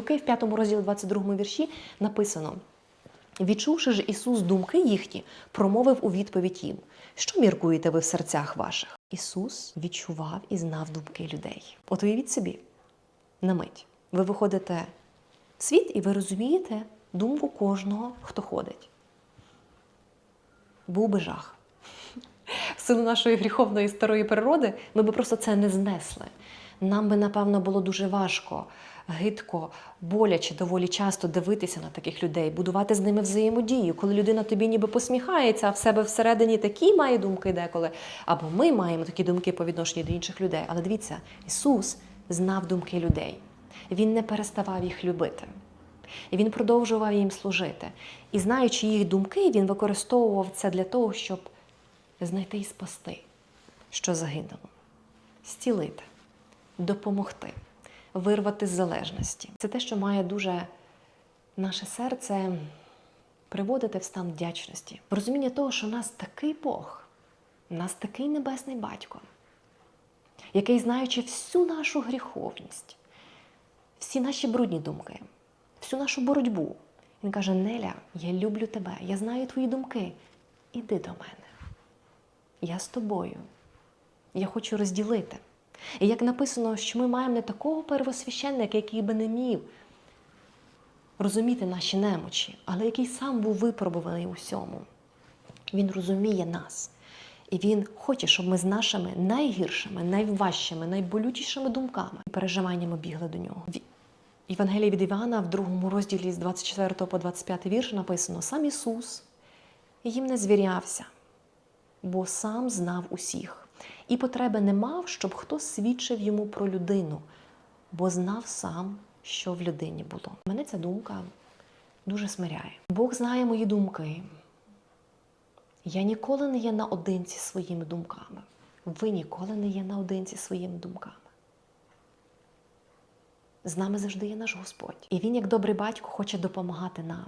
Луки в 5 розділі 22 вірші написано: Відчувши ж Ісус думки їхні, промовив у відповідь їм: Що міркуєте ви в серцях ваших? Ісус відчував і знав думки людей. От уявіть собі, на мить. Ви виходите в світ і ви розумієте думку кожного, хто ходить. Був би жах. Силу нашої гріховної старої природи ми би просто це не знесли. Нам би, напевно, було дуже важко, гидко, боляче доволі часто дивитися на таких людей, будувати з ними взаємодію, коли людина тобі ніби посміхається, а в себе всередині такі має думки деколи. Або ми маємо такі думки по відношенню до інших людей. Але дивіться, Ісус знав думки людей. Він не переставав їх любити. І він продовжував їм служити. І знаючи їх думки, він використовував це для того, щоб знайти і спасти, що загинуло, зцілити, допомогти, вирвати з залежності. Це те, що має дуже наше серце приводити в стан вдячності. Розуміння того, що у нас такий Бог, нас такий небесний батько, який, знаючи всю нашу гріховність, всі наші брудні думки, всю нашу боротьбу. Він каже: Неля, я люблю тебе, я знаю твої думки. Іди до мене. Я з тобою. Я хочу розділити. І як написано, що ми маємо не такого первосвященника, який би не міг розуміти наші немочі, але який сам був випробуваний у всьому. Він розуміє нас. І він хоче, щоб ми з нашими найгіршими, найважчими, найболючішими думками і переживаннями бігли до нього. В Євангелії від Івана в другому розділі з 24 по 25 вірш написано: сам Ісус їм не звірявся, бо сам знав усіх, і потреби не мав, щоб хтось свідчив йому про людину, бо знав сам, що в людині було. Мене ця думка дуже смиряє. Бог знає мої думки. Я ніколи не є наодинці своїми думками. Ви ніколи не є наодинці своїми думками. З нами завжди є наш Господь. І Він, як добрий батько, хоче допомагати нам.